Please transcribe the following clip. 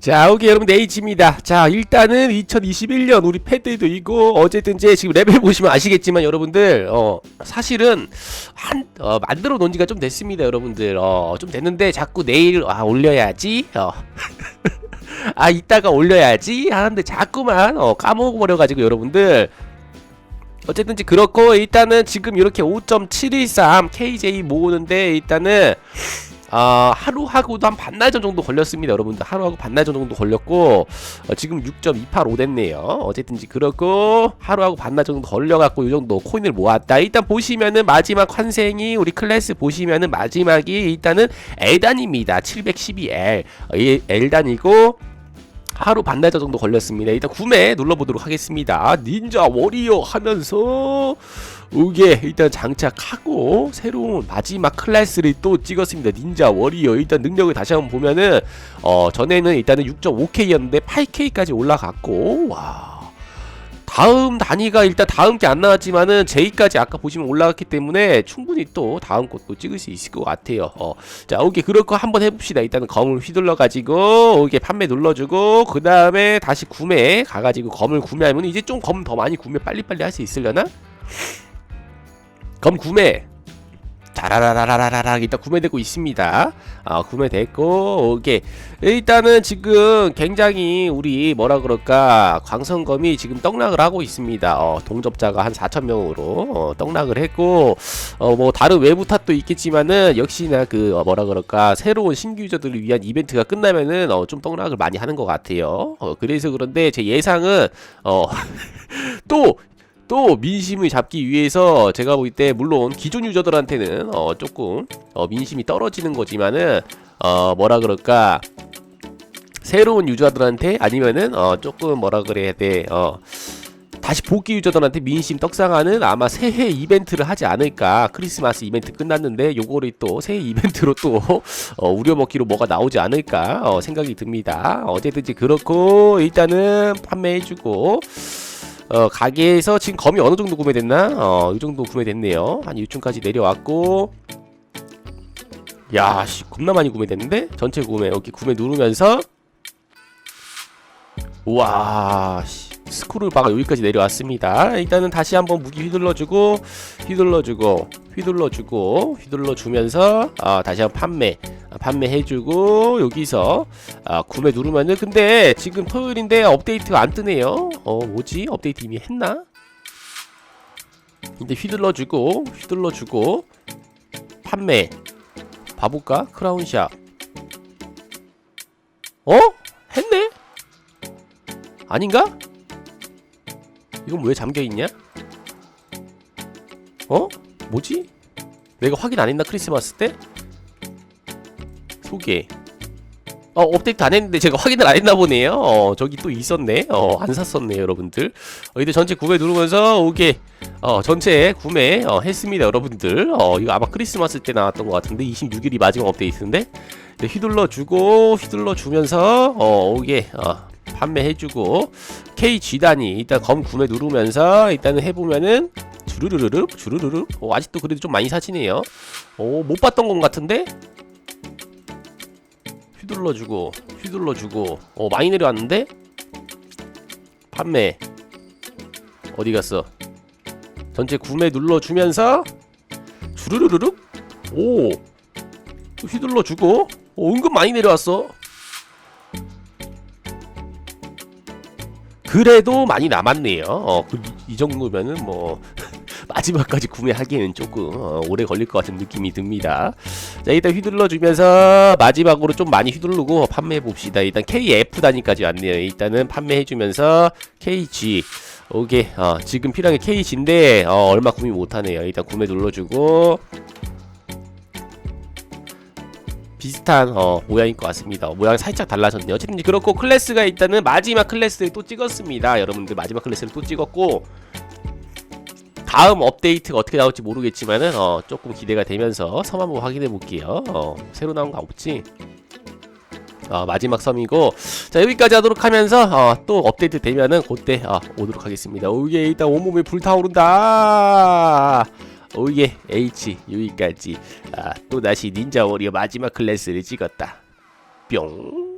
자, 오케이 여러분 H입니다. 자, 일단은 2021년 우리 패드도 있고 어쨌든 이제 지금 레벨 보시면 아시겠지만 여러분들 어 사실은 한 어, 만들어 놓은 지가 좀 됐습니다, 여러분들. 어, 좀 됐는데 자꾸 내일 아 올려야지. 어. 아, 이따가 올려야지 하는데 자꾸만 어 까먹어 버려 가지고 여러분들 어쨌든지 그렇고 일단은 지금 이렇게 5.713 KJ 모으는데 일단은 아 하루 하고도 한 반나절 정도 걸렸습니다 여러분들. 하루 하고 반나절 정도 걸렸고 어, 지금 6.285 됐네요. 어쨌든지 그렇고 하루 하고 반나절 정도 걸려갖고 이 정도 코인을 모았다. 일단 보시면은 마지막 환생이 우리 클래스 보시면은 마지막이 일단은 L단입니다. 712L 어, 이 L단이고 하루 반나절 정도 걸렸습니다. 일단 구매 눌러보도록 하겠습니다. 닌자 워리어 하면서 이게 일단 장착하고 새로운 마지막 클래스를 또 찍었습니다. 닌자 워리어 일단 능력을 다시 한번 보면은 어 전에는 일단은 6.5K였는데 8K까지 올라갔고 와. 다음 단위가 일단 다음 게 안 나왔지만은 J까지 아까 보시면 올라갔기 때문에 충분히 또 다음 것도 찍을 수 있을 것 같아요. 어. 자, 오케이. 그럴 거 한번 해봅시다. 일단은 검을 휘둘러 가지고 오케이 판매 눌러주고 그 다음에 다시 구매 가가지고 검을 구매하면 이제 좀 검 더 많이 구매 빨리빨리 할 수 있으려나? 검 구매. 자라라라라라라 일단 구매되고 있습니다. 아 구매됐고 오케이 일단은 지금 굉장히 우리 뭐라 그럴까 광선검이 지금 떡락을 하고 있습니다. 어, 동접자가 한 4천 명으로 어, 떡락을 했고 어, 뭐 다른 외부 탓도 있겠지만은 역시나 그 어, 뭐라 그럴까 새로운 신규 유저들을 위한 이벤트가 끝나면은 어, 좀 떡락을 많이 하는 것 같아요. 어, 그래서 그런데 제 예상은 어, 또 또 민심을 잡기 위해서 제가 볼때 물론 기존 유저들한테는 어 조금 어 민심이 떨어지는 거지만은 어 뭐라 그럴까? 새로운 유저들한테 아니면은 어 조금 뭐라 그래야 돼 어 다시 복귀 유저들한테 민심 떡상하는 아마 새해 이벤트를 하지 않을까? 크리스마스 이벤트 끝났는데 요거를 또 새해 이벤트로 또 어, 우려먹기로 뭐가 나오지 않을까? 어, 생각이 듭니다. 어쨌든지 그렇고 일단은 판매해주고 어, 가게에서 지금 검이 어느 정도 구매됐나? 어, 이 정도 구매됐네요. 한 6층까지 내려왔고. 야, 씨, 겁나 많이 구매됐는데? 전체 구매, 여기 구매 누르면서. 우와, 씨. 스크롤 바가 여기까지 내려왔습니다. 일단은 다시 한번 무기 휘둘러주고, 휘둘러주고, 휘둘러주고, 휘둘러주면서, 아, 다시 한번 판매. 아, 판매해주고 여기서 아, 구매 누르면은 근데 지금 토요일인데 업데이트가 안 뜨네요. 어 뭐지? 업데이트 이미 했나? 근데 휘둘러주고 휘둘러주고 판매. 봐볼까? 크라운샵 어? 했네? 아닌가? 이건 왜 잠겨있냐? 어? 뭐지? 내가 확인 안 했나 크리스마스 때 소개. 어 업데이트 안 했는데 제가 확인을 안 했나 보네요. 어 저기 또 있었네. 어 안 샀었네 여러분들. 어 이제 전체 구매 누르면서 오케이 어 전체 구매 어, 했습니다 여러분들. 어 이거 아마 크리스마스 때 나왔던 것 같은데 26일이 마지막 업데이트인데. 네, 휘둘러 주고 휘둘러 주면서 어 오케이 어 판매해주고. KG 단위 일단 검 구매 누르면서 일단은 해보면은 주르르르르 주르르르 어, 아직도 그래도 좀 많이 사시네요. 어 못 봤던 것 같은데 휘둘러주고 휘둘러주고 어 많이 내려왔는데? 판매. 어디 갔어? 전체 구매 눌러주면서 주르르르륵? 오. 휘둘러주고? 오 은근 많이 내려왔어. 그래도 많이 남았네요. 어이 정도면은 뭐 마지막까지 구매하기에는 조금 어, 오래 걸릴 것 같은 느낌이 듭니다. 자 일단 휘둘러 주면서 마지막으로 좀 많이 휘두르고 판매해 봅시다. 일단 KF 단위까지 왔네요. 일단은 판매해 주면서 KG 오케이 어, 지금 필요한 게 KG인데 어, 얼마 구매 못하네요. 일단 구매 눌러주고 비슷한 어, 모양일 것 같습니다. 어, 모양이 살짝 달라졌네요. 어쨌든 그렇고 클래스가 일단은 마지막 클래스를 또 찍었습니다. 여러분들 마지막 클래스를 또 찍었고 다음 업데이트가 어떻게 나올지 모르겠지만은 어, 조금 기대가 되면서 섬 한번 확인해 볼게요. 어, 새로 나온 거 없지? 어, 마지막 섬이고 자 여기까지 하도록 하면서 어, 또 업데이트 되면은 그때 어, 오도록 하겠습니다. 오예 일단 온몸에 불타오른다. 오예 H 여기까지 아, 또 다시 닌자 워리어 마지막 클래스를 찍었다. 뿅.